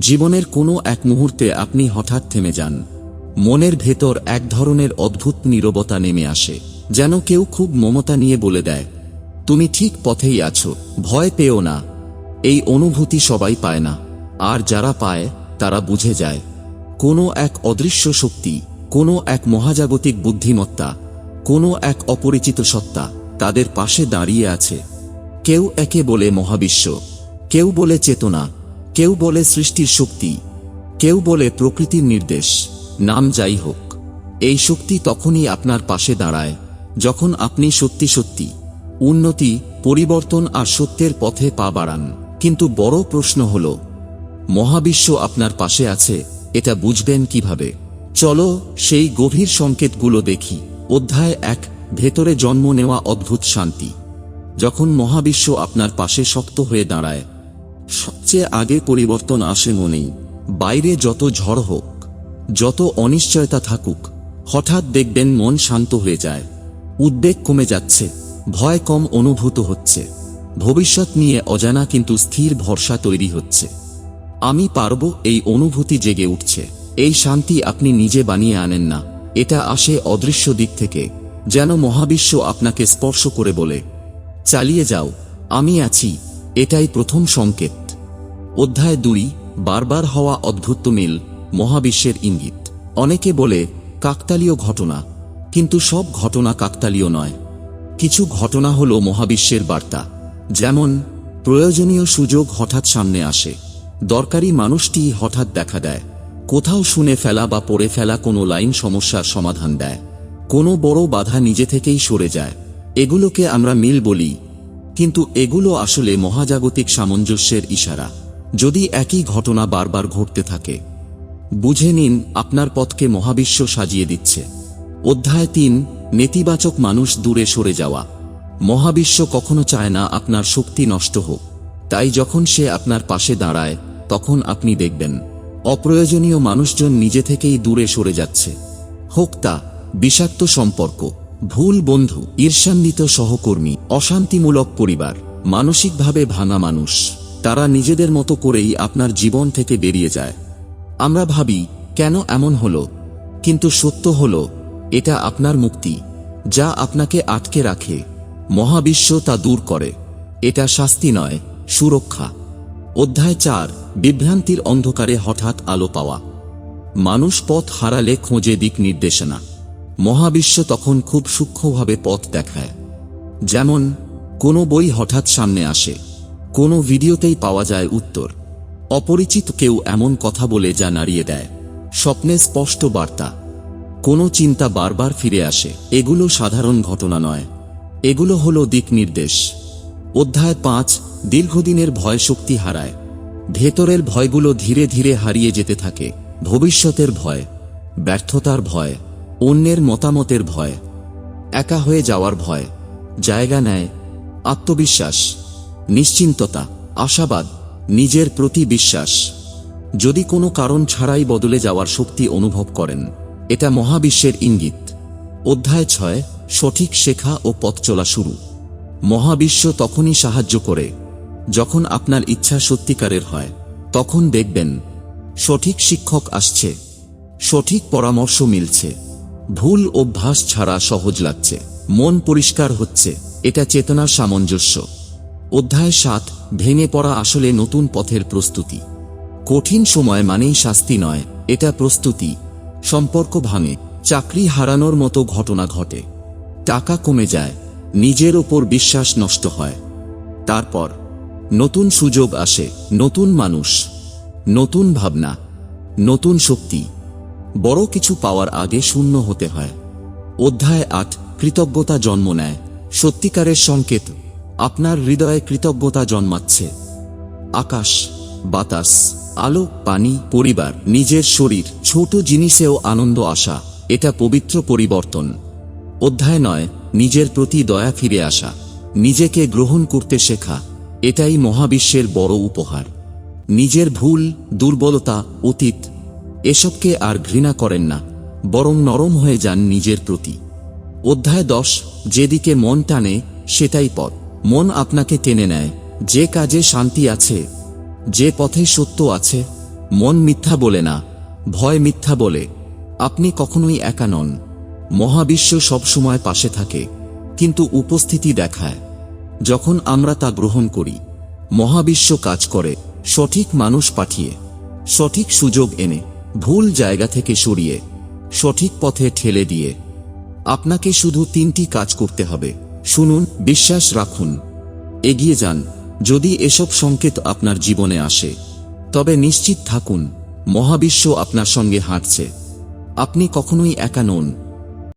জীবনের কোনো এক মুহূর্তে আপনি হঠাৎ থেমে যান। মনের ভেতর এক ধরনের অদ্ভুত নীরবতা নেমে আসে, যেন কেউ খুব মমতা নিয়ে বলে দেয়, তুমি ঠিক পথেই আছো, ভয় পেও না। এই অনুভূতি সবাই পায় না, আর যারা পায়, তারা বুঝে যায়। কোনো এক অদৃশ্য শক্তি, কোনো এক মহাজাগতিক বুদ্ধিমত্তা, কোনো এক অপরিচিত সত্তা তাদের পাশে দাঁড়িয়ে আছে। কেউ একে বলে মহাবিশ্ব, কেউ বলে চেতনা কেউ বলে সৃষ্টির শক্তি, কেউ বলে প্রকৃতির নির্দেশ, নাম যাই হোক, এই শক্তি তখনই আপনার পাশে দাঁড়ায়, যখন আপনি সত্যি সত্যি, উন্নতি, পরিবর্তন আর সত্যের পথে পা বাড়ান। কিন্তু বড় প্রশ্ন হল, মহাবিশ্ব আপনার পাশে আছে, এটা বুঝবেন কীভাবে? চলো সেই গভীর সংকেতগুলো দেখি। অধ্যায় এক, ভেতরে জন্ম নেওয়া অদ্ভুত শান্তি। যখন মহাবিশ্ব আপনার পাশে শক্ত হয়ে দাঁড়ায় সবচেয়ে আগে পরিবর্তন আসে মনেই। বাইরে যত ঝড় হোক, যত অনিশ্চয়তা থাকুক, হঠাৎ দেখবেন মন শান্ত হয়ে যায়। উদ্বেগ কমে যাচ্ছে, ভয় কম অনুভূত হচ্ছে। ভবিষ্যৎ নিয়ে অজানা কিন্তু স্থির ভরসা তৈরি হচ্ছে। আমি পারব এই অনুভূতি জেগে উঠছে। এই শান্তি আপনি নিজে বানিয়ে আনেন না। এটা আসে অদৃশ্য দিক থেকে, যেন মহাবিশ্ব আপনাকে স্পর্শ করে বলে, চালিয়ে যাও, আমি আছি। এটাই প্রথম সংকেত। অধ্যায় দুই, বারবার হওয়া অদ্ভুত মিল, মহাবিশ্বের ইঙ্গিত। অনেকে বলে, কাকতালীয় ঘটনা। কিন্তু সব ঘটনা কাকতালীয় নয়। কিছু ঘটনা হল মহাবিশ্বের বার্তা। যেমন, প্রয়োজনীয় সুযোগ হঠাৎ সামনে আসে। দরকারি মানুষটি হঠাৎ দেখা দেয়। কোথাও শুনে ফেলা বা পড়ে ফেলা কোনো লাইন সমস্যার সমাধান দেয়। কোনো বড় বাধা নিজে থেকেই সরে যায়। এগুলোকে আমরা মিল বলি। কিন্তু এগুলো আসলে মহাজাগতিক সামঞ্জস্যের ইশারা। যদি একই ঘটনা বারবার ঘটতে থাকে, বুঝে নিন আপনার পথকে মহাবিশ্ব সাজিয়ে দিচ্ছে। অধ্যায় তিন, নেতিবাচক মানুষ দূরে সরে যাওয়া। মহাবিশ্ব কখনো চায় না আপনার শক্তি নষ্ট হোক। তাই যখন সে আপনার পাশে দাঁড়ায়, তখন আপনি দেখবেন, অপ্রয়োজনীয় মানুষজন নিজে থেকেই দূরে সরে যাচ্ছে। হোক তা, বিষাক্ত সম্পর্ক, ভুল বন্ধু, ঈর্ষান্বিত সহকর্মী, অশান্তিমূলক পরিবার, মানসিকভাবে ভাঙা মানুষ। তারা নিজেদের মতো করেই আপনার জীবন থেকে বেরিয়ে যায়। আমরা ভাবি, কেন এমন হলো? কিন্তু সত্য হল, এটা আপনার মুক্তি, যা আপনাকে আটকে রাখে। মহাবিশ্ব তা দূর করে। এটা শাস্তি নয়, সুরক্ষা। অধ্যায় চার, বিভ্রান্তির অন্ধকারে হঠাৎ আলো পাওয়া। মানুষ পথ হারালে খোঁজে দিক নির্দেশনা। মহাবিশ্ব তখন খুব সূক্ষ্মভাবে পথ দেখায়। যেমন, কোনো বই হঠাৎ সামনে আসে। কোনো ভিডিওতেই পাওয়া যায় উত্তর। অপরিচিত কেউ এমন কথা বলে যা নাড়িয়ে দেয়। স্বপ্নে স্পষ্ট বার্তা। কোনো চিন্তা বারবার ফিরে আসে। এগুলো সাধারণ ঘটনা নয়। এগুলো হলো দিক নির্দেশ। অধ্যায় পাঁচ, দীর্ঘদিনের ভয় শক্তি হারায়। ভেতরের ভয়গুলো ধীরে ধীরে হারিয়ে যেতে থাকে। ভবিষ্যতের ভয়, ব্যর্থতার ভয়, অন্যের মতামতের ভয়। একা হয়ে যাওয়ার ভয়। জায়গা নেয়। আত্মবিশ্বাস। নিশ্চিন্ততা, আশাবাদ, নিজের প্রতি বিশ্বাস। যদি কোনো কারণ ছাড়াই বদলে যাওয়ার শক্তি অনুভব করেন, এটা মহাবিশ্বের ইঙ্গিত। অধ্যায় ছয়, সঠিক শেখা ও পথ চলা শুরু। মহাবিশ্ব তখনই সাহায্য করে, যখন আপনার ইচ্ছা সত্যিকারের হয়, তখন দেখবেন, সঠিক শিক্ষক আসছে, সঠিক পরামর্শ মিলছে, ভুল অভ্যাস ছাড়া সহজ লাগছে, মন পরিষ্কার হচ্ছে, এটা চেতনার সামঞ্জস্য। অধ্যায় সাত, ভেঙে পড়া আসলে নতুন পথের প্রস্তুতি। কঠিন সময় মানেই শাস্তি নয়, এটা প্রস্তুতি। সম্পর্ক ভাঙে, চাকরি হারানোর মতো ঘটনা ঘটে। টাকা কমে যায়, নিজের ওপর বিশ্বাস নষ্ট হয়। তারপর, নতুন সুযোগ আসে, নতুন মানুষ, নতুন ভাবনা, নতুন শক্তি। বড় কিছু পাওয়ার আগে শূন্য হতে হয়। অধ্যায় আট, কৃতজ্ঞতা জন্ম নেয়, সত্যিকারের সংকেত। আপনার হৃদয়ে কৃতজ্ঞতা জন্মাচ্ছে। আকাশ, বাতাস, আলো, পানি, পরিবার, নিজের শরীর, ছোট জিনিসেও আনন্দ আসা এটা পবিত্র পরিবর্তন। অধ্যায় নয়, নিজের প্রতি দয়া ফিরে আসা। নিজেকে গ্রহণ করতে শেখা, এটাই মহাবিশ্বের বড় উপহার। নিজের ভুল, দুর্বলতা, অতীত, এসবকে আর ঘৃণা করেন না, বরং নরম হয়ে যান নিজের প্রতি। অধ্যায় দশ, যেদিকে মন টানে, সেটাই পথ। মন আপনাকে টেনে নেয়। যে কাজে শান্তি আছে, যে পথে সত্য আছে, মন মিথ্যা বলে না, ভয় মিথ্যা বলে। আপনি কখনোই একা নন। মহাবিশ্ব সবসময় পাশে থাকে, কিন্তু উপস্থিতি দেখায়। যখন আমরা তা গ্রহণ করি, মহাবিশ্ব কাজ করে, সঠিক মানুষ পাঠিয়ে, সঠিক সুযোগ এনে, ভুল জায়গা থেকে সরিয়ে, সঠিক পথে ঠেলে দিয়ে। আপনাকে শুধু তিনটি কাজ করতে হবে। শুনুন, বিশ্বাস রাখুন। এগিয়ে যান, যদি এসব সংকেত আপনার জীবনে আসে। তবে নিশ্চিত থাকুন, মহাবিশ্ব আপনার সঙ্গে হাঁটছে। আপনি কখনোই একা নন।